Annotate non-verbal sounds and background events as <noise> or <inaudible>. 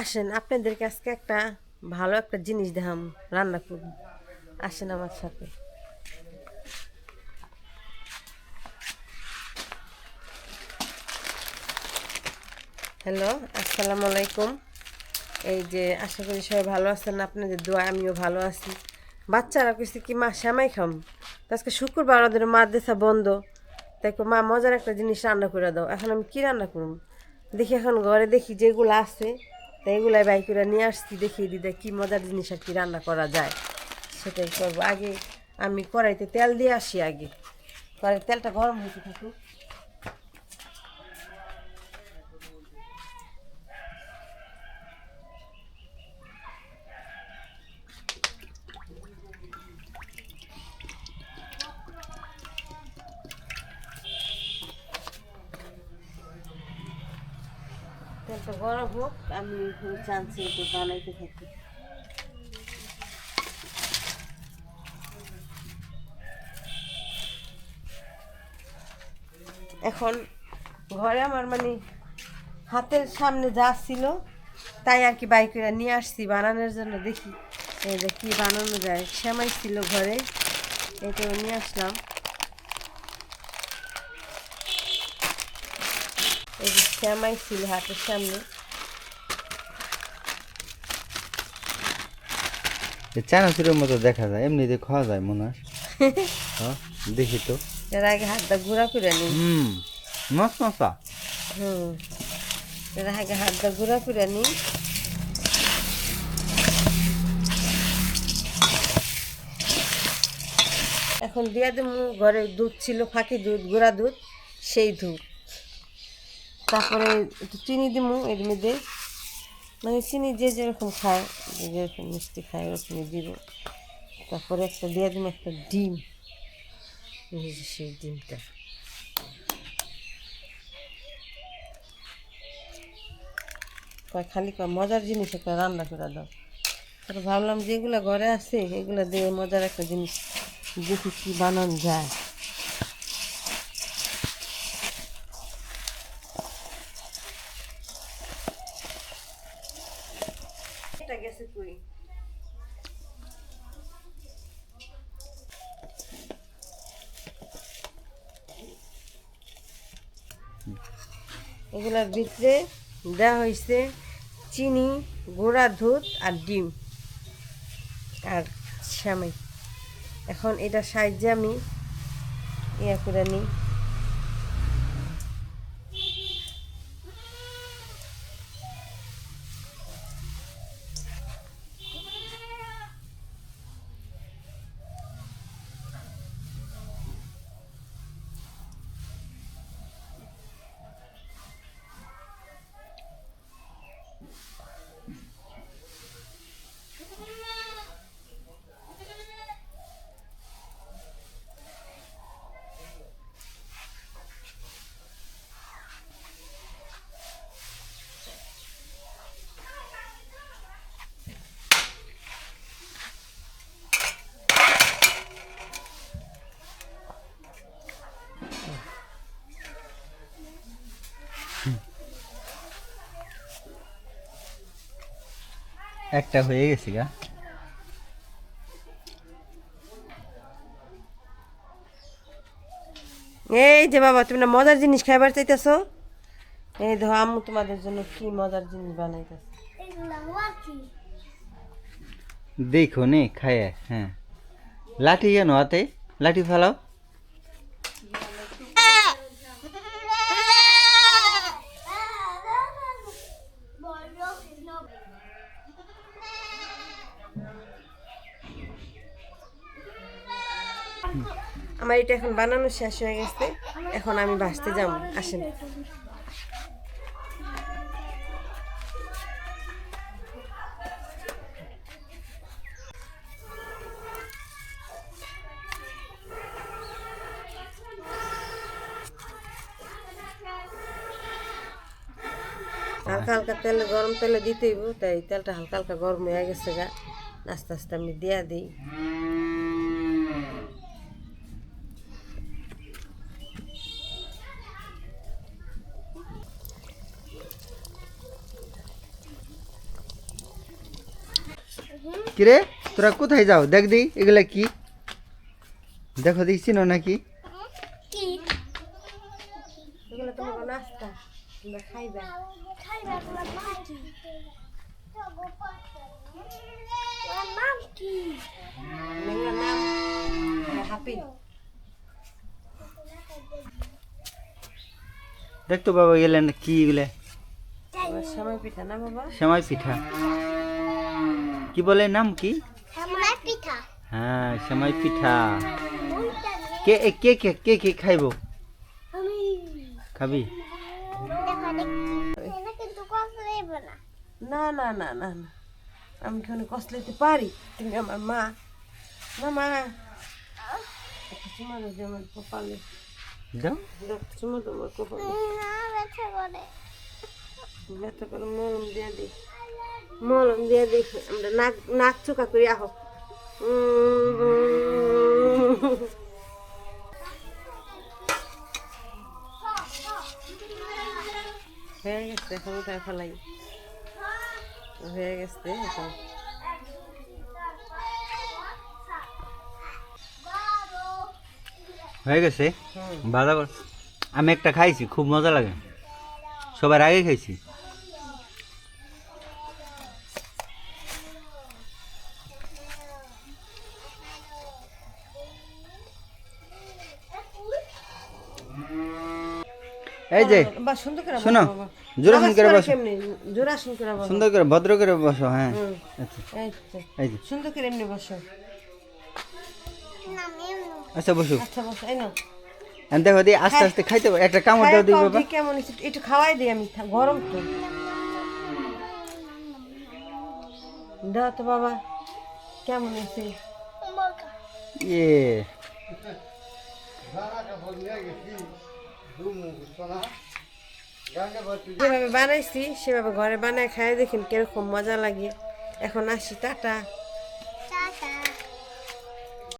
আসেন আপনাদেরকে আজকে একটা ভালো একটা জিনিস দেখাম, রান্না করুন আসেন আমার সাথে। হ্যালো, আসসালামু আলাইকুম। এই যে, আশা করি সবাই ভালো আছেন, আপনাদের দোয়া, আমিও ভালো আছি। বাচ্চারা কইছে কি, মা শ্যামাই খাম। আজকে শুক্রবার, ওদের মাদ্রাসা বন্ধ। তাই মা, মজার একটা জিনিস রান্না করে দাও। এখন আমি কি রান্না করুম? দেখি এখন ঘরে দেখি যেগুলো আছে তাই এগুলাই বাই করে নিয়ে আসছি, দেখিয়ে দিদা কী মজার জিনিস আর কি রান্না করা যায়। সেটাই করব। আগে আমি কড়াইতে তেল দিয়ে আসি আগে। কড়াই তেলটা গরম হতে থাকুক। তেলটা গরম হোক, আমি চান্সে একটু বানাইতে থাকি। এখন ঘরে আমার মানে হাতের সামনে যা ছিল, তাই আর কি বাইক করে নিয়ে আসছি বানানোর জন্য। দেখি, এই যে কী বানানো যায়, সেমাই ছিল ঘরে, এটাও নিয়ে আসলাম এই যে শ্যামাই ছিল হাতের সামনে চানাচুরের মতো দেখা যায় এমনিতে খাওয়া যায় মনে হয়। <laughs> হ্যাঁ, দেখি তো। এর আগে হাতটা গুঁড়া করে নিই হুম মস মশা হুম এর আগে হাতটা গুঁড়া করে নিই এখন দিয়া দেবো ঘরে দুধ ছিল ফাঁকি দুধ গুঁড়া দুধ সেই দুধ। তারপরে একটু চিনি দিমু, এর মধ্যে। মানে চিনি যে যেরকম খায় যেরকম মিষ্টি খায়, ওরকমই দিব। তারপরে একটা দিয়ে দিম একটা ডিম। সেই ডিমটা। কয় খালি কয় মজার জিনিস একটা রান্না করে দাও। তারপর ভাবলাম যেগুলো ঘরে আছে, এগুলো দিয়ে মজার একটা জিনিস দেখি কি বানানো যায়। এটা গেছে কই এগুলোর ভিতরে দেওয়া হয়েছে চিনি, গুঁড়া দুধ আর ডিম আর শ্যামাই এখন এটা সাইজে আমি ইয়া করে নিই। একটা হয়ে গেছি গা। এই যে বাবা তুমি না মজার জিনিস খাইবার চাইতেছো? এই দেখো আম্মু তোমাদের জন্য কি মজার জিনিস বানাইতেছে। দেখো নে খায় হ্যাঁ। লাঠি কেন হাতে? লাঠি ফেলাও। আমার এটা এখন বানানো শেষ হয়ে গেছে। এখন আমি বাসতে যাব। আসেন। হালকা হালকা তেল, গরম তেলে দিতে তাই তেলটা হালকা হালকা গরম হয়ে গেছে গা। আস্তে আস্তে আমি দিয়া দিই। কিরে? তোরা কোথায় যাও? দেখ দি এগুলা কি? দেখো দেখছি না নাকি? কি এগুলো তোমার নাস্তা তোমরা খাইবা। খাইবা তোমার নাম কি তোমার নাম কি এগুলোর নাম হাপি দেখতো বাবা গেলেন কি এগুলা? সময় পিঠা না বাবা। সেমাই পিঠা। কি বলে নাম কি? আমার পিঠা। হ্যাঁ সেমাই পিঠা। কে কে কে কে কে খাইবো? আমি খাবি? না। না না না না আমি কেন কষলাইতে পারি? তুমি আমার মা। না মা। একটা চুমা দাও যে আমার কপালে। দাও। দাও, চুমা দাও আমার কপালে। ব্যথা করে। দিয়ে দিই মলম দিয়ে দেখি। আমরা নাক নাক চোখা করি আহো। হয়ে গেছে এখন উঠায় ফেলাই হয়ে গেছে এখন হয়ে গেছে? কর। আমি একটা খাইছি খুব মজা লাগে। সবার আগে খাইছি? এই যে শোনো। জোরাসন করে বসো। জোরাসন করে বলো। সুন্দর করে ভদ্র করে বসো হ্যাঁ। আচ্ছা। এই যে সুন্দর করে এমনি বসো। আচ্ছা বসো। আচ্ছা বসো এই নাও। দেখো দি আস্তে আস্তে খাইতে পারো। একটা কামড় দাও দিই বাবা। কেমন? একটু খাওয়াই দিই আমি গরম তো। দাও তো বাবা। কেমন মগা ইয়ে। যেভাবে বানাইছি সেভাবে ঘরে বানায় খাই দেখেন কীরকম মজা লাগে। এখন আসি টাটা।